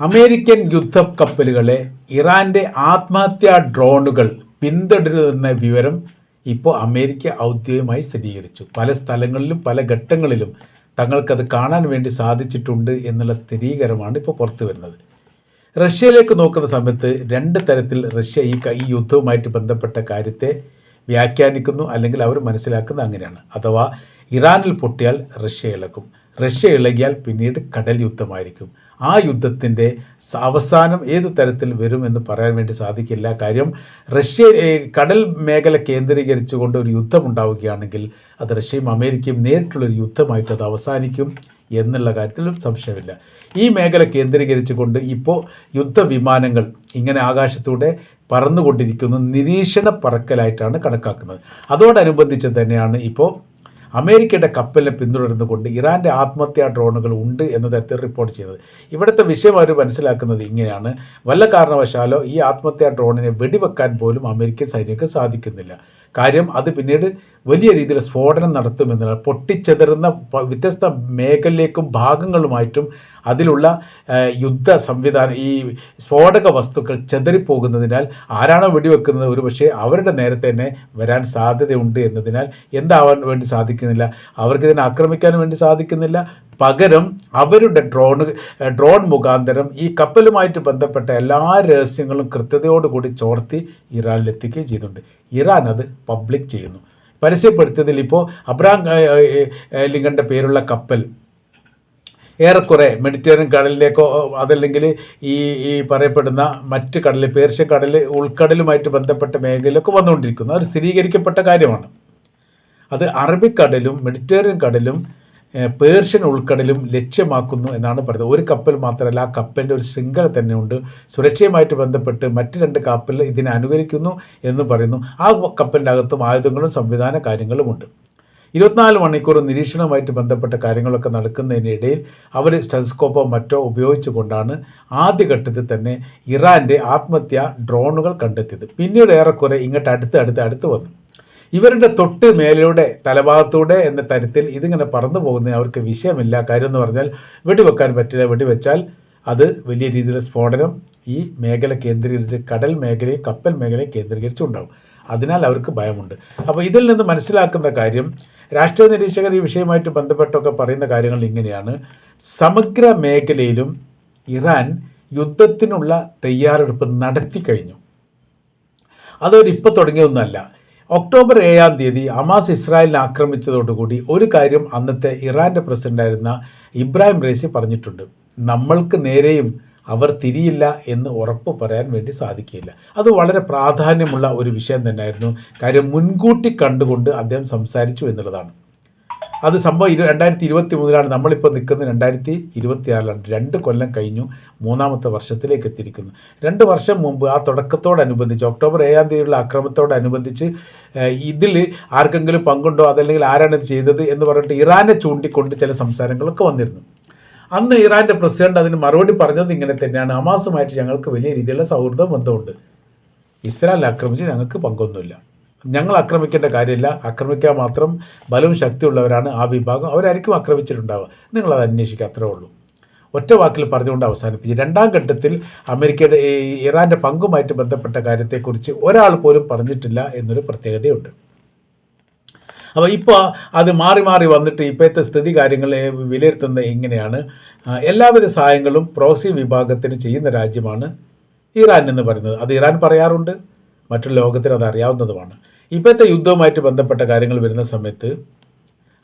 American യുദ്ധക്കപ്പലുകളെ ഇറാന്റെ ആത്മഹത്യാ ഡ്രോണുകൾ പിന്തുടരുന്ന വിവരം ഇപ്പോൾ അമേരിക്ക ഔദ്യോഗികമായി സ്ഥിരീകരിച്ചു. പല സ്ഥലങ്ങളിലും പല ഘട്ടങ്ങളിലും തങ്ങൾക്കത് കാണാൻ വേണ്ടി സാധിച്ചിട്ടുണ്ട് എന്നുള്ള സ്ഥിരീകരണമാണ് ഇപ്പോൾ പുറത്തു വരുന്നത്. റഷ്യയിലേക്ക് നോക്കുന്ന സമയത്ത് രണ്ട് തരത്തിൽ റഷ്യ ഈ ഈ യുദ്ധവുമായിട്ട് ബന്ധപ്പെട്ട കാര്യത്തെ വ്യാഖ്യാനിക്കുന്നു അല്ലെങ്കിൽ അവർ മനസ്സിലാക്കുന്നത് അങ്ങനെയാണ്. അഥവാ ഇറാനിൽ പൊട്ടിയാൽ റഷ്യ ഇളകും റഷ്യ ഇളകിയാൽ പിന്നീട് കടൽ യുദ്ധമായിരിക്കും. ആ യുദ്ധത്തിന്റെ അവസാനം ഏത് തരത്തിൽ എന്ന് പറയാൻ വേണ്ടി സാധിക്കില്ല. കാര്യം റഷ്യ കടൽ മേഖല കേന്ദ്രീകരിച്ചുകൊണ്ട് ഒരു യുദ്ധം ഉണ്ടാവുകയാണെങ്കിൽ അത് റഷ്യയും അമേരിക്കയും നേരിട്ടുള്ളൊരു യുദ്ധമായിട്ട് അത് അവസാനിക്കും എന്നുള്ള കാര്യത്തിൽ സംശയമില്ല. ഈ മേഖല കേന്ദ്രീകരിച്ചുകൊണ്ട് ഇപ്പോൾ യുദ്ധവിമാനങ്ങൾ ഇങ്ങനെ ആകാശത്തൂടെ പറന്നുകൊണ്ടിരിക്കുന്നു. നിരീക്ഷണ പറക്കലായിട്ടാണ് കണക്കാക്കുന്നത്. അതോടനുബന്ധിച്ച് തന്നെയാണ് ഇപ്പോൾ അമേരിക്കയുടെ കപ്പലിനെ പിന്തുടർന്നുകൊണ്ട് ഇറാന്റെ ആത്മഹത്യാ ഡ്രോണുകൾ ഉണ്ട് എന്ന തരത്തിൽ റിപ്പോർട്ട് ചെയ്തത്. ഇവിടുത്തെ വിഷയം അവർ മനസ്സിലാക്കുന്നത് ഇങ്ങനെയാണ്. വല്ല കാരണവശാലോ ഈ ആത്മഹത്യാ ഡ്രോണിനെ വെടിവെക്കാൻ പോലും അമേരിക്കൻ സൈന്യക്ക് സാധിക്കുന്നില്ല. കാര്യം അത് പിന്നീട് വലിയ രീതിയിൽ സ്ഫോടനം നടത്തുമെന്നുള്ള പൊട്ടിച്ചെതറുന്ന വ്യത്യസ്ത മേഖലയിലേക്കും ഭാഗങ്ങളുമായിട്ടും അതിലുള്ള യുദ്ധ സംവിധാനം ഈ സ്ഫോടക വസ്തുക്കൾ ചെതറിപ്പോകുന്നതിനാൽ ആരാണോ വെടിവെക്കുന്നത് ഒരുപക്ഷെ അവരുടെ നേരത്തെ തന്നെ വരാൻ സാധ്യതയുണ്ട് എന്നതിനാൽ എന്താവാൻ വേണ്ടി സാധിക്കുന്നില്ല? അവർക്കിതിനെ ആക്രമിക്കാൻ വേണ്ടി സാധിക്കുന്നില്ല? പകരം അവരുടെ ഡ്രോൺ ഡ്രോൺ മുഖാന്തരം ഈ കപ്പലുമായിട്ട് ബന്ധപ്പെട്ട എല്ലാ രഹസ്യങ്ങളും കൃത്യതയോടുകൂടി ചോർത്തി ഇറാനിൽ എത്തിക്കുകയും ചെയ്തിട്ടുണ്ട്. ഇറാൻ അത് പബ്ലിക് ചെയ്യുന്നു. പരസ്യപ്പെടുത്തിയതിൽ ഇപ്പോൾ അബ്രാം ലിങ്കന്റെ പേരുള്ള കപ്പൽ ഏറെക്കുറെ മെഡിറ്ററേനിയൻ കടലിലേക്കോ അതല്ലെങ്കിൽ ഈ ഈ പറയപ്പെടുന്ന മറ്റ് കടൽ പേർഷ്യ കടൽ ഉൾക്കടലുമായിട്ട് ബന്ധപ്പെട്ട മേഖലയിലൊക്കെ വന്നുകൊണ്ടിരിക്കുന്നു. അത് സ്ഥിരീകരിക്കപ്പെട്ട കാര്യമാണ്. അത് അറബിക്കടലും മെഡിറ്ററേനിയൻ കടലും പേർഷ്യൻ ഉൾക്കടലും ലക്ഷ്യമാക്കുന്നു എന്നാണ് പറയുന്നത്. ഒരു കപ്പൽ മാത്രമല്ല ആ കപ്പലിന്റെ ഒരു ശൃംഖല തന്നെയുണ്ട്. സുരക്ഷയുമായിട്ട് ബന്ധപ്പെട്ട് മറ്റ് രണ്ട് കപ്പൽ ഇതിനെ അനുകരിക്കുന്നു എന്ന് പറയുന്നു. ആ കപ്പലിന്റെ അകത്തും ആയുധങ്ങളും സംവിധാന കാര്യങ്ങളുമുണ്ട് ഇരുപത്തിനാല് മണിക്കൂർ നിരീക്ഷണവുമായിട്ട് ബന്ധപ്പെട്ട കാര്യങ്ങളൊക്കെ നടക്കുന്നതിനിടയിൽ അവർ സ്റ്റെലസ്കോപ്പോ മറ്റോ ഉപയോഗിച്ചുകൊണ്ടാണ് ആദ്യഘട്ടത്തിൽ തന്നെ ഇറാന്റെ ആത്മഹത്യ ഡ്രോണുകൾ കണ്ടെത്തിയത്. പിന്നീട് ഏറെക്കുറെ ഇങ്ങോട്ട് അടുത്ത് അടുത്ത് അടുത്ത് വന്നു. ഇവരുടെ തൊട്ട് മേലൂടെ തലഭാഗത്തൂടെ എന്ന തരത്തിൽ ഇതിങ്ങനെ പറന്നു പോകുന്നത് അവർക്ക് വിഷയമില്ല. കാര്യം എന്ന് പറഞ്ഞാൽ വെടിവെക്കാൻ പറ്റില്ല. വെടിവെച്ചാൽ അത് വലിയ രീതിയിലുള്ള സ്ഫോടനം ഈ മേഖല കേന്ദ്രീകരിച്ച് കടൽ മേഖലയും കപ്പൽ മേഖലയും കേന്ദ്രീകരിച്ചുണ്ടാവും. അതിനാൽ അവർക്ക് ഭയമുണ്ട്. അപ്പോൾ ഇതിൽ നിന്ന് മനസ്സിലാക്കുന്ന കാര്യം രാഷ്ട്രീയ നിരീക്ഷകർ ഈ വിഷയമായിട്ട് ബന്ധപ്പെട്ടൊക്കെ പറയുന്ന കാര്യങ്ങൾ ഇങ്ങനെയാണ്. സമഗ്ര മേഖലയിലും ഇറാൻ യുദ്ധത്തിനുള്ള തയ്യാറെടുപ്പ് നടത്തി കഴിഞ്ഞു. അതൊരു ഇപ്പോൾ തുടങ്ങിയൊന്നുമല്ല ഒക്ടോബർ ഏഴാം തീയതി ഹമാസ് ഇസ്രായേലിനെ ആക്രമിച്ചതോടുകൂടി ഒരു കാര്യം അന്നത്തെ ഇറാന്റെ പ്രസിഡന്റായിരുന്ന ഇബ്രാഹിം റേസി പറഞ്ഞിട്ടുണ്ട്. നമ്മൾക്ക് നേരെയും അവർ തിരിയില്ല എന്ന് ഉറപ്പ് പറയാൻ വേണ്ടി സാധിക്കില്ല അത് വളരെ പ്രാധാന്യമുള്ള ഒരു വിഷയം തന്നെയായിരുന്നു. കാര്യം മുൻകൂട്ടി കണ്ടുകൊണ്ട് അദ്ദേഹം സംസാരിച്ചു എന്നുള്ളതാണ്. അത് സംഭവം ഇരു രണ്ടായിരത്തി ഇരുപത്തി മൂന്നിലാണ് നമ്മളിപ്പോൾ നിൽക്കുന്നത്. രണ്ടായിരത്തി ഇരുപത്തി ആറിലാണ് രണ്ട് കൊല്ലം കഴിഞ്ഞു. മൂന്നാമത്തെ വർഷത്തിലേക്ക് എത്തിയിരിക്കുന്നു. രണ്ട് വർഷം മുമ്പ് ആ തുടക്കത്തോടനുബന്ധിച്ച് ഒക്ടോബർ ഏഴാം തീയതിയുള്ള അക്രമത്തോടനുബന്ധിച്ച് ഇതിൽ ആർക്കെങ്കിലും പങ്കുണ്ടോ? അതല്ലെങ്കിൽ ആരാണ് ഇത് ചെയ്തത് എന്ന് പറഞ്ഞിട്ട് ഇറാനെ ചൂണ്ടിക്കൊണ്ട് ചില സംസാരങ്ങളൊക്കെ വന്നിരുന്നു. അന്ന് ഇറാന്റെ പ്രസിഡന്റ് അതിന് മറുപടി പറഞ്ഞത് ഇങ്ങനെ തന്നെയാണ്. ഹമാസുമായിട്ട് ഞങ്ങൾക്ക് വലിയ രീതിയിലുള്ള സൗഹൃദം ബന്ധമുണ്ട്. ഇസ്രായേൽ ആക്രമിച്ച് ഞങ്ങൾക്ക് പങ്കൊന്നുമില്ല. ഞങ്ങൾ ആക്രമിക്കേണ്ട കാര്യമില്ല. ആക്രമിക്കാൻ മാത്രം ബലവും ശക്തിയുള്ളവരാണ് ആ വിഭാഗം. അവരായിരിക്കും ആക്രമിച്ചിട്ടുണ്ടാവുക. നിങ്ങളത് അന്വേഷിക്കുക അത്രേ ഉള്ളൂ. ഒറ്റ വാക്കിൽ പറഞ്ഞുകൊണ്ട് അവസാനിപ്പിച്ചു രണ്ടാം ഘട്ടത്തിൽ അമേരിക്കയുടെ ഈ ഇറാന്റെ പങ്കുമായിട്ട് ബന്ധപ്പെട്ട കാര്യത്തെക്കുറിച്ച് ഒരാൾ പോലും പറഞ്ഞിട്ടില്ല എന്നൊരു പ്രത്യേകതയുണ്ട്. അപ്പോൾ ഇപ്പോൾ അത് മാറി മാറി വന്നിട്ട് ഇപ്പോഴത്തെ സ്ഥിതി കാര്യങ്ങളെ വിലയിരുത്തുന്നത് ഇങ്ങനെയാണ് എല്ലാവിധ സഹായങ്ങളും പ്രോക്സി വിഭാഗത്തിന് ചെയ്യുന്ന രാജ്യമാണ് ഇറാൻ എന്ന് പറയുന്നത്. അത് ഇറാൻ പറയാറുണ്ട്. മറ്റുള്ള ലോകത്തിന് അത് അറിയാവുന്നതുമാണ്. ഇപ്പോഴത്തെ യുദ്ധവുമായിട്ട് ബന്ധപ്പെട്ട കാര്യങ്ങൾ വരുന്ന സമയത്ത്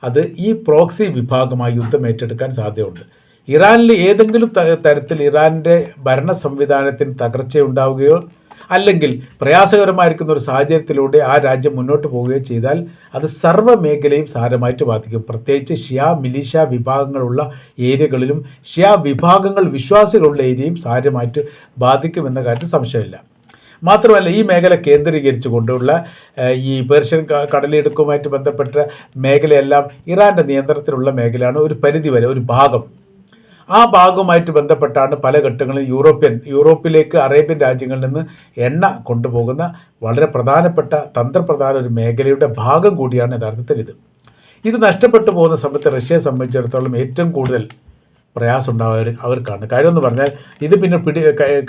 അത് ഈ പ്രോക്സി വിഭാഗമായി യുദ്ധം ഏറ്റെടുക്കാൻ സാധ്യതയുണ്ട്. ഇറാനിൽ ഏതെങ്കിലും തരത്തിൽ ഇറാന്റെ ഭരണ സംവിധാനത്തിന് തകർച്ചയുണ്ടാവുകയോ അല്ലെങ്കിൽ പ്രയാസകരമായിരിക്കുന്ന ഒരു സാഹചര്യത്തിലൂടെ ആ രാജ്യം മുന്നോട്ട് പോവുകയോ ചെയ്താൽ അത് സർവ മേഖലയും സാരമായിട്ട് ബാധിക്കും. പ്രത്യേകിച്ച് ഷിയാ മിലീഷ്യ വിഭാഗങ്ങളുള്ള ഏരിയകളിലും ഷിയാ വിഭാഗങ്ങൾ വിശ്വാസികളുള്ള ഏരിയയും സാരമായിട്ട് ബാധിക്കുമെന്ന കാര്യത്തിൽ സംശയമില്ല. മാത്രമല്ല ഈ മേഖല കേന്ദ്രീകരിച്ചു കൊണ്ടുള്ള ഈ പേർഷ്യൻ കടലെടുക്കുമായിട്ട് ബന്ധപ്പെട്ട മേഖലയെല്ലാം ഇറാന്റെ നിയന്ത്രണത്തിലുള്ള മേഖലയാണ് ഒരു പരിധിവരെ ഒരു ഭാഗം. ആ ഭാഗവുമായിട്ട് ബന്ധപ്പെട്ടാണ് പല ഘട്ടങ്ങളിൽ യൂറോപ്യൻ യൂറോപ്പിലേക്ക് അറേബ്യൻ രാജ്യങ്ങളിൽ നിന്ന് എണ്ണ കൊണ്ടുപോകുന്ന വളരെ പ്രധാനപ്പെട്ട തന്ത്രപ്രധാന ഒരു മേഖലയുടെ ഭാഗം കൂടിയാണ് യഥാർത്ഥത്തിൽ ഇത്. ഇത് നഷ്ടപ്പെട്ടു പോകുന്ന സമയത്ത് റഷ്യയെ സംബന്ധിച്ചിടത്തോളം ഏറ്റവും കൂടുതൽ പ്രയാസം ഉണ്ടാവുക അവർക്കാണ്. കാര്യം എന്ന് പറഞ്ഞാൽ ഇത് പിന്നെ പിടി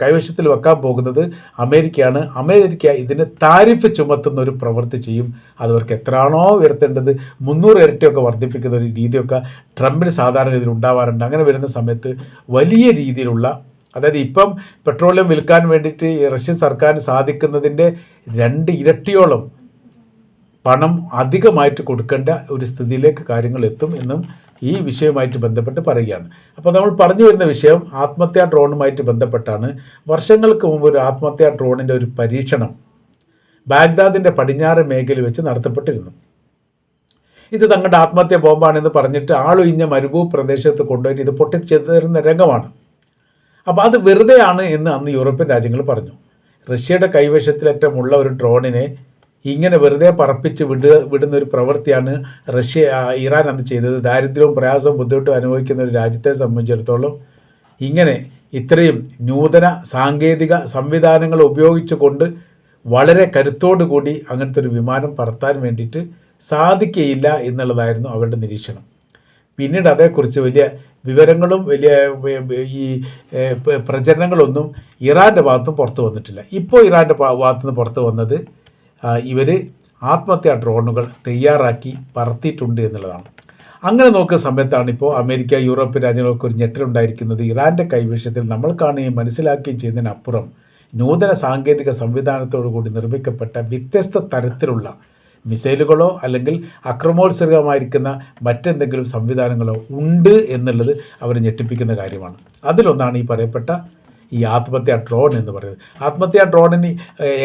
കൈവശത്തിൽ വെക്കാൻ പോകുന്നത് അമേരിക്കയാണ്. അമേരിക്ക ഇതിന് താരിഫ് ചുമത്തുന്ന ഒരു പ്രവൃത്തി ചെയ്യും. അതവർക്ക് എത്രയാണോ ഉയർത്തേണ്ടത്. മുന്നൂറ് ഇരട്ടിയൊക്കെ വർദ്ധിപ്പിക്കുന്ന ഒരു രീതിയൊക്കെ ട്രംപിന് സാധാരണ ഇതിൽ ഉണ്ടാവാറുണ്ട്. അങ്ങനെ വരുന്ന സമയത്ത് വലിയ രീതിയിലുള്ള അതായത് ഇപ്പം പെട്രോളിയം വിൽക്കാൻ വേണ്ടിയിട്ട് റഷ്യൻ സർക്കാരിന് സാധിക്കുന്നതിന്റെ രണ്ട് ഇരട്ടിയോളം പണം അധികമായിട്ട് കൊടുക്കേണ്ട ഒരു സ്ഥിതിയിലേക്ക് കാര്യങ്ങൾ എത്തും എന്നും ഈ വിഷയവുമായിട്ട് ബന്ധപ്പെട്ട് പറയുകയാണ്. അപ്പോൾ നമ്മൾ പറഞ്ഞു വരുന്ന വിഷയം ആത്മഹത്യാ ഡ്രോണുമായിട്ട് ബന്ധപ്പെട്ടാണ്. വർഷങ്ങൾക്ക് മുമ്പ് ഒരു ആത്മഹത്യാ ഡ്രോണിന്റെ ഒരു പരീക്ഷണം ബാഗ്ദാദിന്റെ പടിഞ്ഞാറ് മേഖലയിൽ വെച്ച് നടത്തപ്പെട്ടിരുന്നു. ഇത് തങ്ങളുടെ ആത്മഹത്യാ ബോംബാണെന്ന് പറഞ്ഞിട്ട് ആളൊഴിഞ്ഞ മരുഭൂ പ്രദേശത്ത് കൊണ്ടുപോയി ഇത് പൊട്ടിച്ചെതറുന്ന രംഗമാണ്. അപ്പോൾ അത് വെറുതെയാണ് എന്ന് അന്ന് യൂറോപ്യൻ രാജ്യങ്ങൾ പറഞ്ഞു. റഷ്യയുടെ കൈവശത്തിലേറ്റമുള്ള ഒരു ഡ്രോണിനെ ഇങ്ങനെ വെറുതെ പറപ്പിച്ച് വിട വിടുന്ന ഒരു പ്രവൃത്തിയാണ് റഷ്യ ഇറാൻ അന്ന് ചെയ്തത്. ദാരിദ്ര്യവും പ്രയാസവും ബുദ്ധിമുട്ടും അനുഭവിക്കുന്ന ഒരു രാജ്യത്തെ സംബന്ധിച്ചിടത്തോളം ഇങ്ങനെ ഇത്രയും നൂതന സാങ്കേതിക സംവിധാനങ്ങൾ ഉപയോഗിച്ചുകൊണ്ട് വളരെ കരുത്തോടു കൂടി അങ്ങനത്തെ ഒരു വിമാനം പറത്താൻ വേണ്ടിയിട്ട് സാധിക്കുകയില്ല എന്നുള്ളതായിരുന്നു അവരുടെ നിരീക്ഷണം. പിന്നീട് അതേക്കുറിച്ച് വലിയ വിവരങ്ങളും വലിയ ഈ പ്രചരണങ്ങളൊന്നും ഇറാന്റെ ഭാഗത്തും പുറത്തു വന്നിട്ടില്ല. ഇപ്പോൾ ഇറാന്റെ ഭാഗത്തുനിന്ന് പുറത്തു വന്നത് ഇവർ ആത്മഹത്യാ ഡ്രോണുകൾ തയ്യാറാക്കി പറത്തിയിട്ടുണ്ട് എന്നുള്ളതാണ്. അങ്ങനെ നോക്കുന്ന സമയത്താണ് ഇപ്പോൾ അമേരിക്ക യൂറോപ്യൻ രാജ്യങ്ങൾക്ക് ഒരു ഞെട്ടലുണ്ടായിരിക്കുന്നത് ഇറാന്റെ കൈവശത്തിൽ നമ്മൾ കാണുകയും മനസ്സിലാക്കുകയും ചെയ്യുന്നതിനപ്പുറം നൂതന സാങ്കേതിക സംവിധാനത്തോടു കൂടി നിർമ്മിക്കപ്പെട്ട വ്യത്യസ്ത തരത്തിലുള്ള മിസൈലുകളോ അല്ലെങ്കിൽ അക്രമോത്സർഗമായിരിക്കുന്ന മറ്റെന്തെങ്കിലും സംവിധാനങ്ങളോ ഉണ്ട് എന്നുള്ളത് അവരെ ഞെട്ടിപ്പിക്കുന്ന കാര്യമാണ്. അതിലൊന്നാണ് ഈ പറയപ്പെട്ട ഈ ആത്മഹത്യാ ഡ്രോൺ എന്ന് പറയുന്നത്. ആത്മഹത്യാ ഡ്രോണിന്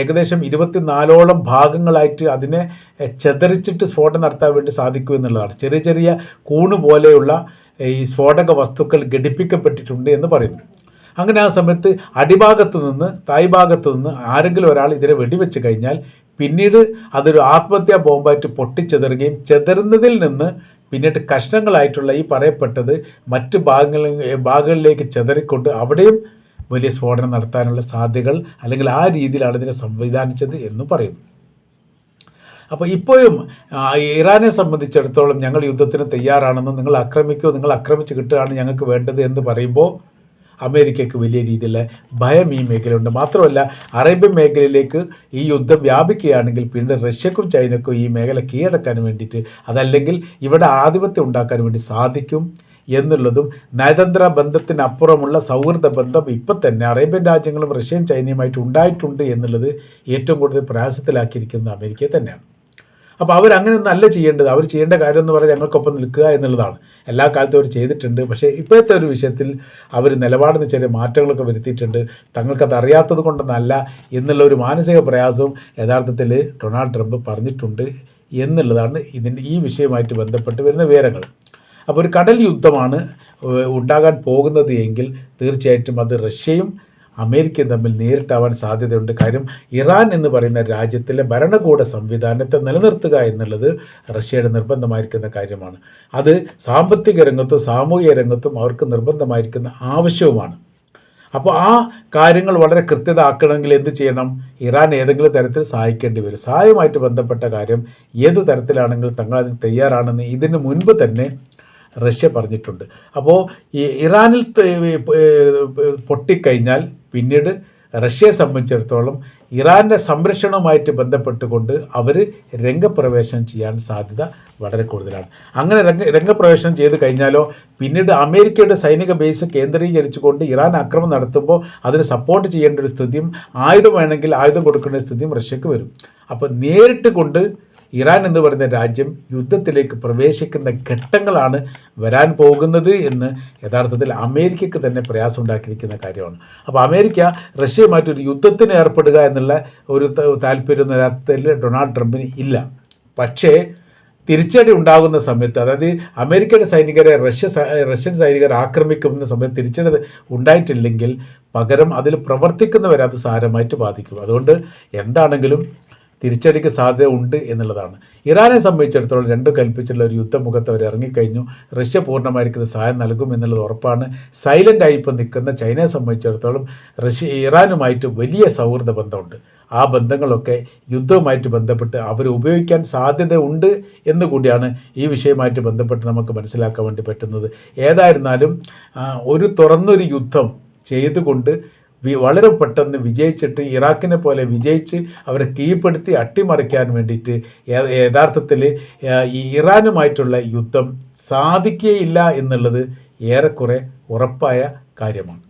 ഏകദേശം ഇരുപത്തിനാലോളം ഭാഗങ്ങളായിട്ട് അതിനെ ചെതറിച്ചിട്ട് സ്ഫോടനം നടത്താൻ വേണ്ടി സാധിക്കും എന്നുള്ളതാണ്. ചെറിയ ചെറിയ കൂണ് പോലെയുള്ള ഈ സ്ഫോടക വസ്തുക്കൾ ഘടിപ്പിക്കപ്പെട്ടിട്ടുണ്ട് എന്ന് പറയുന്നു. അങ്ങനെ ആ സമയത്ത് അടിഭാഗത്ത് നിന്ന് തായ്ഭാഗത്ത് നിന്ന് ആരെങ്കിലും ഒരാൾ ഇതിനെ വെടിവെച്ച് കഴിഞ്ഞാൽ പിന്നീട് അതൊരു ആത്മഹത്യാ ബോംബായിട്ട് പൊട്ടിച്ചെതറുകയും ചെതറുന്നതിൽ നിന്ന് പിന്നീട് കഷ്ണങ്ങളായിട്ടുള്ള ഈ പറയപ്പെട്ടത് മറ്റ് ഭാഗങ്ങളിൽ ഭാഗങ്ങളിലേക്ക് ചെതറിക്കൊണ്ട് അവിടെയും വലിയ സ്ഫോടനം നടത്താനുള്ള സാധ്യതകൾ അല്ലെങ്കിൽ ആ രീതിയിലാണ് ഇതിനെ സംവിധാനിച്ചത് എന്ന് പറയുന്നു. അപ്പോൾ ഇപ്പോഴും ഇറാനെ സംബന്ധിച്ചിടത്തോളം ഞങ്ങൾ യുദ്ധത്തിന് തയ്യാറാണെന്നും നിങ്ങൾ ആക്രമിക്കുമോ നിങ്ങൾ ആക്രമിച്ച് കിട്ടുകയാണ് ഞങ്ങൾക്ക് വേണ്ടത് എന്ന് പറയുമ്പോൾ അമേരിക്കയ്ക്ക് വലിയ രീതിയിലുള്ള ഭയം ഈ മേഖലയുണ്ട് മാത്രമല്ല അറേബ്യൻ മേഖലയിലേക്ക് ഈ യുദ്ധം വ്യാപിക്കുകയാണെങ്കിൽ പിന്നെ റഷ്യക്കും ചൈനക്കും ഈ മേഖല കീഴടക്കാൻ വേണ്ടിയിട്ട് അതല്ലെങ്കിൽ ഇവിടെ ആധിപത്യം ഉണ്ടാക്കാൻ വേണ്ടി സാധിക്കും. എന്നുള്ളതും നയതന്ത്ര ബന്ധത്തിനപ്പുറമുള്ള സൗഹൃദ ബന്ധം ഇപ്പം തന്നെ അറേബ്യൻ രാജ്യങ്ങളും റഷ്യയും ചൈനയുമായിട്ട് ഉണ്ടായിട്ടുണ്ട് എന്നുള്ളത് ഏറ്റവും കൂടുതൽ പ്രയാസത്തിലാക്കിയിരിക്കുന്നത് അമേരിക്കയെ തന്നെയാണ്. അപ്പോൾ അവരങ്ങനെയൊന്നും അല്ല ചെയ്യേണ്ടത്. അവർ ചെയ്യേണ്ട കാര്യം എന്ന് പറഞ്ഞാൽ ഞങ്ങൾക്കൊപ്പം നിൽക്കുക എന്നുള്ളതാണ്. എല്ലാ കാലത്തും അവർ ചെയ്തിട്ടുണ്ട്. പക്ഷേ ഇപ്പോഴത്തെ ഒരു വിഷയത്തിൽ അവർ നിലപാടിന് ചെറിയ മാറ്റങ്ങളൊക്കെ വരുത്തിയിട്ടുണ്ട്. തങ്ങൾക്കത് അറിയാത്തത് കൊണ്ടൊന്നല്ല എന്നുള്ള ഒരു മാനസിക പ്രയാസവും യഥാർത്ഥത്തിൽ ഡൊണാൾഡ് ട്രംപ് പറഞ്ഞിട്ടുണ്ട് എന്നുള്ളതാണ് ഇതിന്റെ ഈ വിഷയവുമായിട്ട് ബന്ധപ്പെട്ട് വരുന്ന വിവരങ്ങൾ. അപ്പോൾ ഒരു കടൽ യുദ്ധമാണ് ഉണ്ടാകാൻ പോകുന്നത് എങ്കിൽ തീർച്ചയായിട്ടും അത് റഷ്യയും അമേരിക്കയും തമ്മിൽ നേരിട്ടാവാൻ സാധ്യതയുണ്ട്. കാര്യം ഇറാൻ എന്ന് പറയുന്ന രാജ്യത്തിലെ ഭരണകൂട സംവിധാനത്തെ നിലനിർത്തുക എന്നുള്ളത് റഷ്യയുടെ നിർബന്ധമായിരിക്കുന്ന കാര്യമാണ്. അത് സാമ്പത്തിക രംഗത്തും സാമൂഹിക രംഗത്തും അവർക്ക് നിർബന്ധമായിരിക്കുന്ന ആവശ്യവുമാണ്. അപ്പോൾ ആ കാര്യങ്ങൾ വളരെ കൃത്യത ആക്കണമെങ്കിൽ എന്ത് ചെയ്യണം? ഇറാൻ ഏതെങ്കിലും തരത്തിൽ സഹായിക്കേണ്ടി വരും. സഹായമായിട്ട് ബന്ധപ്പെട്ട കാര്യം ഏത് തരത്തിലാണെങ്കിലും തങ്ങൾ അതിന് തയ്യാറാണെന്ന് ഇതിന് മുൻപ് തന്നെ റഷ്യ പറഞ്ഞിട്ടുണ്ട്. അപ്പോൾ ഈ ഇറാനിൽ പൊട്ടിക്കഴിഞ്ഞാൽ പിന്നീട് റഷ്യയെ സംബന്ധിച്ചിടത്തോളം ഇറാന്റെ സംരക്ഷണവുമായിട്ട് ബന്ധപ്പെട്ടുകൊണ്ട് അവർ രംഗപ്രവേശനം ചെയ്യാൻ സാധ്യത വളരെ കൂടുതലാണ്. അങ്ങനെ രംഗ രംഗപ്രവേശനം ചെയ്ത് കഴിഞ്ഞാലോ പിന്നീട് അമേരിക്കയുടെ സൈനിക ബേസ് കേന്ദ്രീകരിച്ചുകൊണ്ട് ഇറാൻ ആക്രമണം നടത്തുമ്പോൾ അതിന് സപ്പോർട്ട് ചെയ്യേണ്ട ഒരു സ്ഥിതിയും ആയുധം വേണമെങ്കിൽ ആയുധം കൊടുക്കേണ്ട സ്ഥിതിയും റഷ്യക്ക് വരും. അപ്പോൾ നേരിട്ട് കൊണ്ട് ഇറാൻ എന്ന് പറയുന്ന രാജ്യം യുദ്ധത്തിലേക്ക് പ്രവേശിക്കുന്ന ഘട്ടങ്ങളാണ് വരാൻ പോകുന്നത് എന്ന് യഥാർത്ഥത്തിൽ അമേരിക്കയ്ക്ക് തന്നെ പ്രയാസം ഉണ്ടാക്കിയിരിക്കുന്ന കാര്യമാണ്. അപ്പോൾ അമേരിക്ക റഷ്യയുമായിട്ട് ഒരു യുദ്ധത്തിന് ഏർപ്പെടുക എന്നുള്ള ഒരു താല്പര്യം യഥാർത്ഥത്തിൽ ഡൊണാൾഡ് ട്രംപിന് ഇല്ല. പക്ഷേ തിരിച്ചടി ഉണ്ടാകുന്ന സമയത്ത് അതായത് അമേരിക്കയുടെ സൈനികരെ റഷ്യ റഷ്യൻ സൈനികർ ആക്രമിക്കുന്ന സമയത്ത് തിരിച്ചടി ഉണ്ടായിട്ടില്ലെങ്കിൽ പകരം അതിൽ പ്രവർത്തിക്കുന്നവരെ അത് സാരമായിട്ട് ബാധിക്കും. അതുകൊണ്ട് എന്താണെങ്കിലും തിരിച്ചടിക്ക് സാധ്യത ഉണ്ട് എന്നുള്ളതാണ്. ഇറാനെ സംബന്ധിച്ചിടത്തോളം രണ്ടും കൽപ്പിച്ചുള്ള ഒരു യുദ്ധമുഖത്ത് അവർ ഇറങ്ങിക്കഴിഞ്ഞു. റഷ്യ പൂർണമായിരിക്കുന്ന സഹായം നൽകും എന്നുള്ളത് ഉറപ്പാണ്. സൈലന്റ് ആയി ഇപ്പോൾ നിൽക്കുന്ന ചൈനയെ സംബന്ധിച്ചിടത്തോളം റഷ്യ ഇറാനുമായിട്ട് വലിയ സൗഹൃദ ബന്ധമുണ്ട്. ആ ബന്ധങ്ങളൊക്കെ യുദ്ധവുമായിട്ട് ബന്ധപ്പെട്ട് അവർ ഉപയോഗിക്കാൻ സാധ്യതയുണ്ട് എന്ന് കൂടിയാണ് ഈ വിഷയമായിട്ട് ബന്ധപ്പെട്ട് നമുക്ക് മനസ്സിലാക്കാൻ വേണ്ടി പറ്റുന്നത്. ഏതായിരുന്നാലും ഒരു തുറന്നൊരു യുദ്ധം ചെയ്തുകൊണ്ട് വളരെ പെട്ടെന്ന് വിജയിച്ചിട്ട് ഇറാഖിനെ പോലെ വിജയിച്ച് അവരെ കീഴ്പ്പെടുത്തി അട്ടിമറിക്കാൻ വേണ്ടിയിട്ട് യഥാർത്ഥത്തിൽ ഈ ഇറാനുമായിട്ടുള്ള യുദ്ധം സാധിക്കുകയില്ല എന്നുള്ളത് ഏറെക്കുറെ ഉറപ്പായ കാര്യമാണ്.